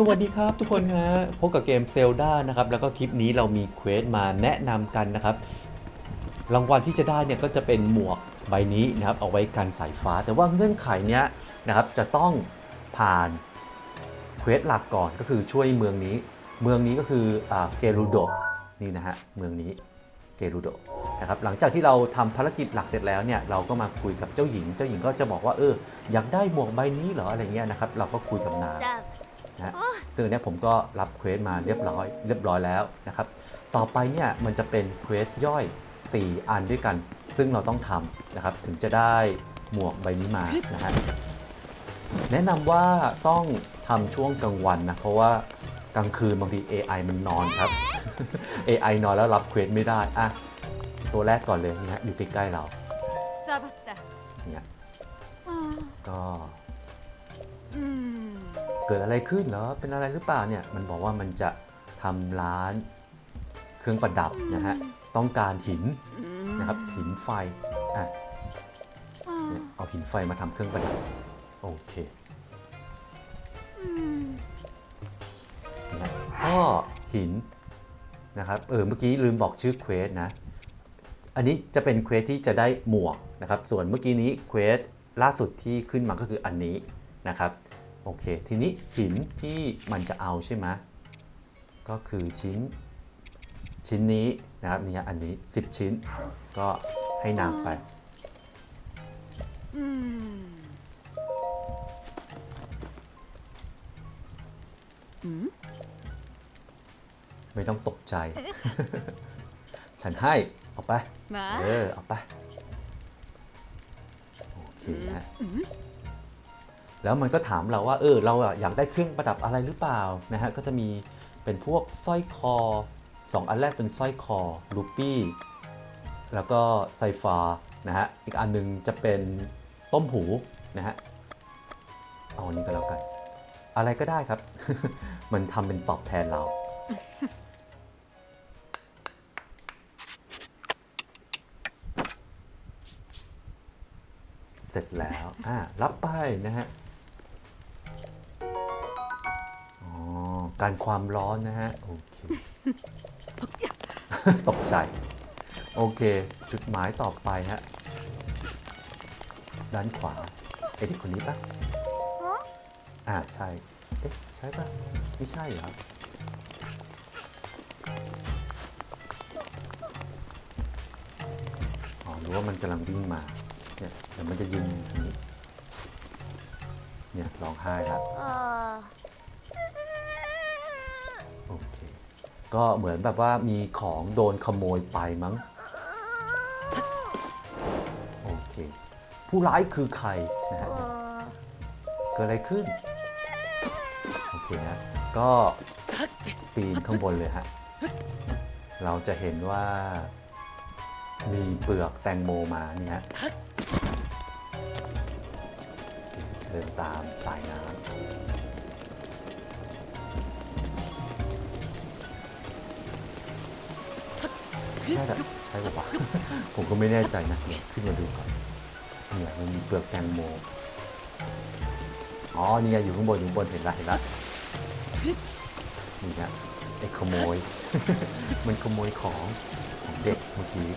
สวัสดีครับทุกคนฮะพบกับเกมเซลดานะครับ แล้วก็คลิปนี้เรามีเควสมาแนะนำกันนะครับ รางวัลที่จะได้เนี่ยก็จะเป็นหมวกใบนี้นะครับ เอาไว้กันสายฟ้า แต่ว่าเงื่อนไขเนี้ยนะครับจะต้องผ่านเควสหลักก่อนก็คือช่วยเมืองนี้ เมืองนี้ก็คืออเกรูโดนี่นะฮะเมืองนี้เกรูโดนะครับหลังจากที่เราทำภารกิจหลักเสร็จแล้วเนี่ยเราก็มาคุยกับเจ้าหญิง เจ้าหญิงก็จะบอกว่าเอออยากได้หมวกใบนี้เหรออะไรเงี้ยนะครับเราก็คุยกับนางนะ ซึ่งอันนี้ผมก็รับเควสมาเรียบร้อยเรียบร้อยแล้วนะครับ ต่อไปเนี่ยมันจะเป็นเควสย่อย 4 อันด้วยกัน ซึ่งเราต้องทำนะครับ ถึงจะได้หมวกใบนี้มานะฮะแนะนำว่าต้องทำช่วงกลางวันนะ เพราะว่ากลางคืนบางที AI มันนอนครับ AI นอนแล้วรับเควสไม่ได้อะตัวแรกก่อนเลยนะฮะอยู่ใกล้ๆเราเนี่ยก็อืม เกิดอะไรขึ้นเหรอ เป็นอะไรหรือเปล่าเนี่ย มันบอกว่ามันจะทำร้านเครื่องประดับนะฮะ ต้องการหินนะครับ หินไฟ อะ เอาหินไฟมาทำเครื่องประดับ โอเคก็หินนะครับ เออ เมื่อกี้ลืมบอกชื่อเควสนะ อันนี้จะเป็นเควสที่จะได้หมวกนะครับ ส่วนเมื่อกี้นี้เควสล่าสุดที่ขึ้นมาก็คืออันนี้นะครับ โอเค ทีนี้หินที่มันจะเอาใช่ไหมก็คือชิ้นชิ้นนี้นะครับเนี่ยอันนี้ 10 ชิ้น ก็ให้นางไปไม่ต้องตกใจ ฉันให้ เอาไป เออ เอาไป โอเคนะ แล้วมันก็ถามเราว่าเออเราอยากได้เครื่องประดับอะไรหรือเปล่านะฮะก็จะมีเป็นพวกสร้อยคอสองอันแรกเป็นสร้อยคอลูปี้แล้วก็ไซฟานะฮะอีกอันหนึงจะเป็นต้มหูนะฮะเอาอันนี้ก็แล้วกัน อะไรก็ได้ครับ มันทำเป็นตอบแทนเราเสร็จแล้ว อ่า รับไปนะฮะ การความร้อนนะฮะ โอเค ตกใจ โอเค จุดหมายต่อไปฮะ ด้านขวาไอ้ที่คนนี้ปะอ่าใช่ เอ๊ะ ใช่ปะไม่ใช่เหรออ๋อหรือว่ามันกำลังวิ่งมา เนี่ยเดี๋ยวมันจะยิงทางนี้ เนี่ยร้องไห้แล้ว ก็เหมือนแบบว่ามีของโดนขโมยไปมั้ง โอเค ผู้ร้ายคือใครนะฮะเกิดอะไรขึ้น โอเคฮะก็ปีนข้างบนเลยฮะ เราจะเห็นว่ามีเปลือกแตงโมมานี่ฮะเดินตามสายน้ำ น่าจะใช่ป่ะผมก็ไม่แน่ใจนะเดี๋ยวขึ้นมาดูก่อนเนี่ยมันมีเปลือกแตงโมอ๋อนี่ไงอยู่ข้างบนอยู่ข้างบนเห็นละเห็นละนี่ฮะไอ้ขโมย มันขโมยของของเด็กเมื่อกี้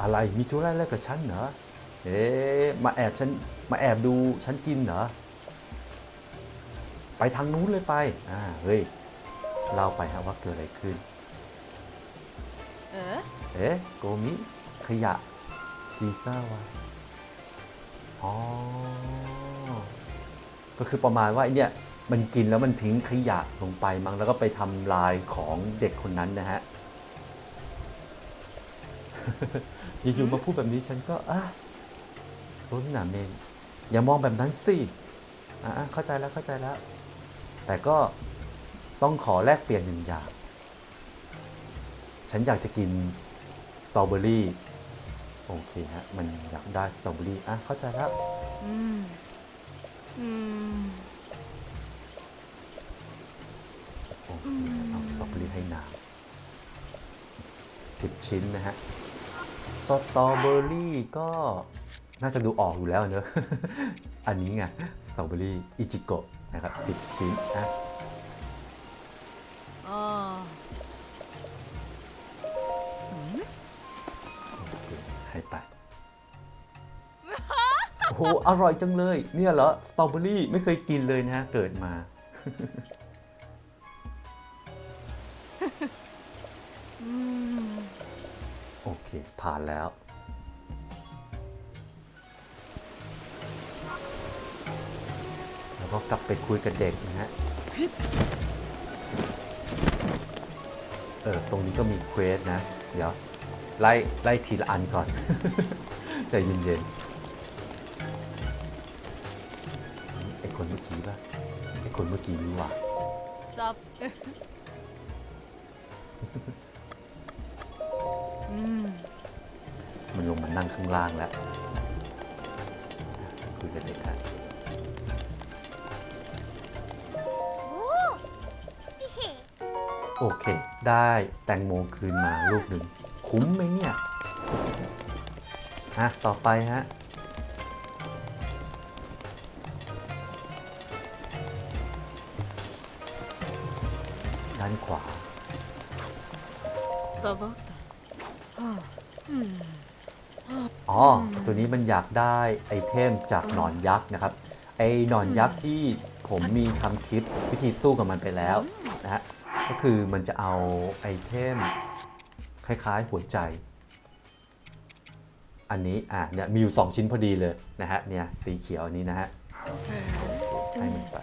อะไรมีธุระอะไรกับฉันเหรอเอ๊ะมาแอบฉันมาแอบดูฉันกินเหรอ ไปทางนู้นเลยไป อ่า เฮ้ยเล่าไปฮะว่าเกิดอะไรขึ้นえเอ๊ะโกมิขยะจีซ่าวะอ๋อ ก็คือประมาณว่าไอ้เนี่ยมันกินแล้วมันทิ้งขยะลงไปมั้งแล้วก็ไปทำลายของเด็กคนนั้นนะฮะอยู่ๆมาพูดแบบนี้ฉันก็อะซนหนาเมนอย่ามองแบบนั้นสิ อะอะเข้าใจแล้วเข้าใจแล้ว แต่ก็ต้องขอแลกเปลี่ยนหนึ่งอย่าง ฉันอยากจะกินสตรอเบอรี่ โอเคฮะ มันอยากได้สตรอเบอรี่ อะ เข้าใจแล้วโอเคเอาสตรอเบอรี่ให้นางสิบชิ้นนะฮะ สตรอเบอรี่ก็น่าจะดูออกอยู่แล้วเนอะ อันนี้ไง สตรอเบอรี่ อิจิโกะ นะครับ10ชิ้นนะอ่าโอเคให้ไป โอ้โห อร่อยจังเลย เนี่ยเหรอ สตรอเบอรี่ไม่เคยกินเลยนะฮะเกิดมาอืมโอเค ผ่านแล้ว แล้วก็กลับไปคุยกับเด็กนะฮะ เออ ตรงนี้ก็มีเควสนะ เดี๋ยว ไล่ไล่ทีละอันก่อนใจเย็นๆ ไอ้คนเมื่อกี้ป่ะ ไอ้คนเมื่อกี้นี่หว่าซับอืมมันลงมานั่งข้างล่างแล้วคุยกับเด็กครั โอเค ได้แตงโมคืนมาลูกหนึ่ง คุ้มไหมเนี่ยฮะต่อไปฮะด้านขวาซับบัตอ่าอืมอ๋อ ตัวนี้มันอยากได้ไอเทมจากหนอนยักษ์นะครับ ไอหนอนยักษ์ที่ผมมีทำคลิปวิธีสู้กับมันไปแล้วนะฮะ ก็คือมันจะเอาไอเทมคล้ายๆ หัวใจ อันนี้อะเนี่ยมีอยู่ 2 ชิ้นพอดีเลยนะฮะเนี่ยสีเขียวอันนี้นะฮะให้มันไป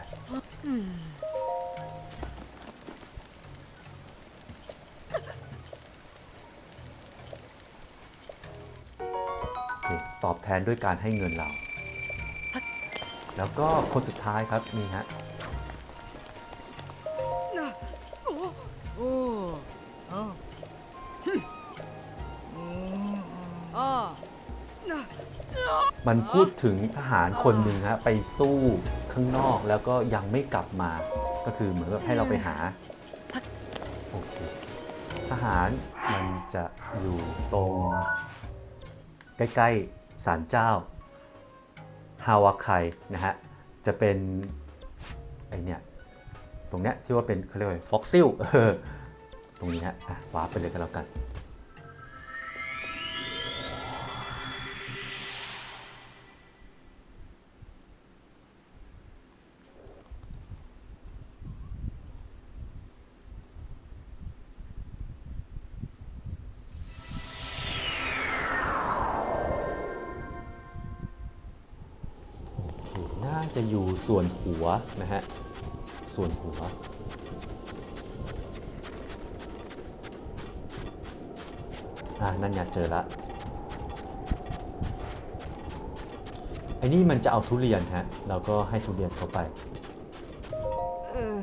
ตอบแทนด้วยการให้เงินเรา แล้วก็คนสุดท้ายครับนี่ฮะ มันพูดถึงทหารคนหนึ่งฮะไปสู้ข้างนอกแล้วก็ยังไม่กลับมา ก็คือเหมือนกับให้เราไปหาโอเคทหารมันจะอยู่ตรงใกล้ๆศาลเจ้าฮาวาไคนะฮะจะเป็นไอเนี่ยตรงเนี้ยที่ว่าเป็นเขาเรียกว่าฟ็อกซิลตรงนี้ฮะอะวาร์ปไปเลยก็แล้วกัน จะอยู่ส่วนหัวนะฮะ ส่วนหัว อ่า นั่นไงเจอละไอ้นี่มันจะเอาทุเรียนฮะ เราก็ให้ทุเรียนเข้าไปเออ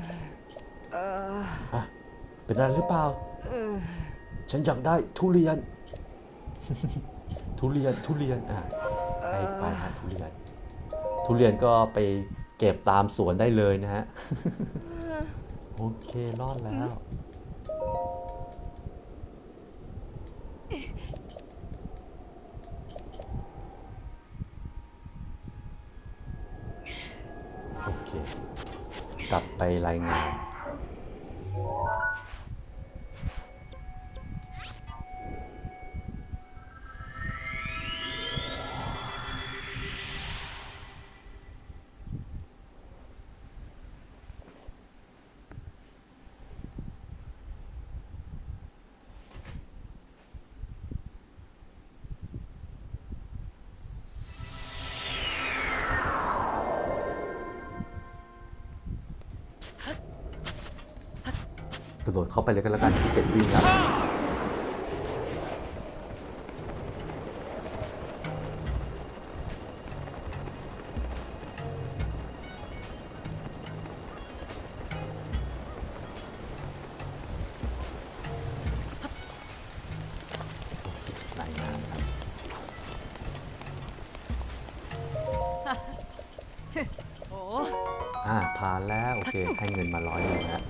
เอออะเป็นอะไรหรือเปล่าเออฉันอยากได้ทุเรียน ทุเรียน ทุเรียน อะให้ไปฮะทุเรียน ทุเรียนก็ไปเก็บตามสวนได้เลยนะฮะ โอเค รอดแล้ว โอเค กลับไปรายงาน ระโดดเข้าไปเลยก็แล้วกันที่เกียจวิ่งแล้วรายงานครับโอ้อ่าผ่านแล้ว โอเค ให้เงินมาร้อยหนึ่งแล้ว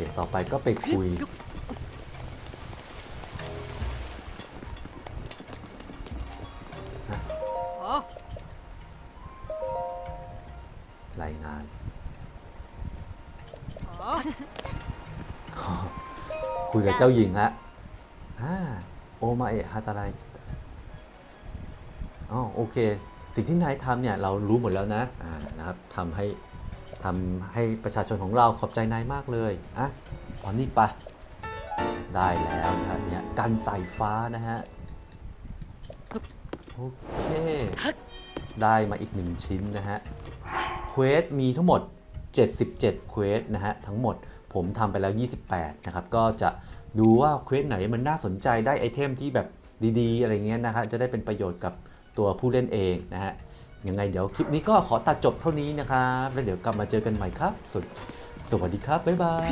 สีต่อไปก็ไปคุย รายงาน คุยกับเจ้าหญิงฮะโอมาเอะฮาตาไรอ๋อโอเค สิ่งที่นายทำเนี่ย เรารู้หมดแล้วนะนะครับทำให้ ทำให้ประชาชนของเราขอบใจนายมากเลยอะตอนนี้ปะได้แล้วนะฮะเนี่ยกันสายฟ้านะฮะโอเคได้มาอีกหนึ่งชิ้นนะฮะเควสมีทั้งหมด 77เควสนะฮะทั้งหมดผมทำไปแล้ว 28 นะครับ ก็จะดูว่าเควสไหนมันน่าสนใจได้ไอเทมที่แบบดีๆ อะไรเงี้ยนะฮะจะได้เป็นประโยชน์กับตัวผู้เล่นเองนะฮะ ยังไงเดี๋ยวคลิปนี้ก็ขอตัดจบเท่านี้นะครับ แล้วเดี๋ยวกลับมาเจอกันใหม่ครับ สวสวัสดีครับ บ๊ายบาย